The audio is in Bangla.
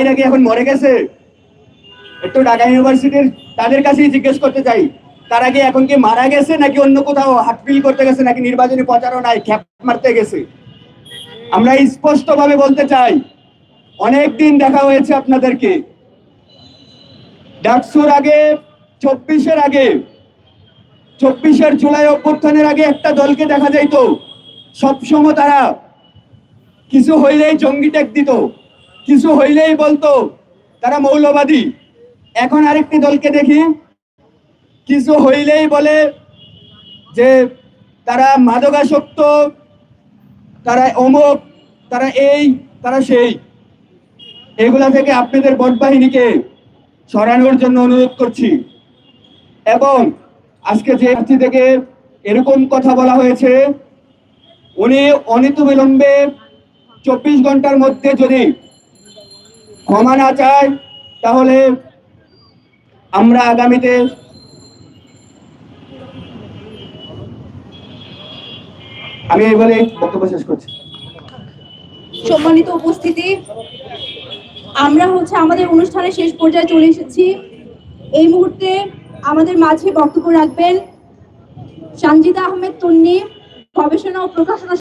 এরা কি এখন মরে গেছে? একটু ঢাকা ইউনিভার্সিটির তাদের কাছেই জিজ্ঞেস করতে চাই। তারা কি এখন কি মারা গেছে নাকি অন্য কোথাও হাটপিল করতে গেছে নাকি নির্বাচনী প্রচারণায় খ্যাপ মারতে গেছে? আমরা স্পষ্ট ভাবে বলতে চাই, অনেক দিন দেখা হয়েছে আপনাদেরকে। ডাকসুর আগে, চব্বিশের আগে, চব্বিশের জুলাই অভ্যুত্থানের আগে একটা দলকে দেখা যাইতো। সবসময় তারা কিছু হইলেই জঙ্গি ট্যাগ দিত। কিছু হইলেই বলতো, তারা মৌলবাদী। এখন আরেকটি দলকে দেখি, কিছু হইলেই বলে যে তারা মাদকাসক্ত, তারা অমুক, তারা এই, তারা সেই। এগুলা থেকে আপনাদের ভোট বাহিনীকে সরানোর জন্য অনুরোধ করছি। এবং আজকে যে প্রার্থী থেকে এরকম কথা বলা হয়েছে, উনি অনিত বিলম্বে চব্বিশ ঘণ্টার মধ্যে যদি ক্ষমা না চায় তাহলে আমরা আগামীতে আমি এবারে বক্তব্য শেষ করছি। সম্মানিত উপস্থিতি, আমরা হচ্ছে আমাদের অনুষ্ঠানের শেষ পর্যায়ে চলে এসেছি। এই মুহূর্তে আমাদের মাঝে বক্তব্য রাখবেন সঞ্জিদা আহমেদ তন্নি, গবেষণা ও প্রকাশনা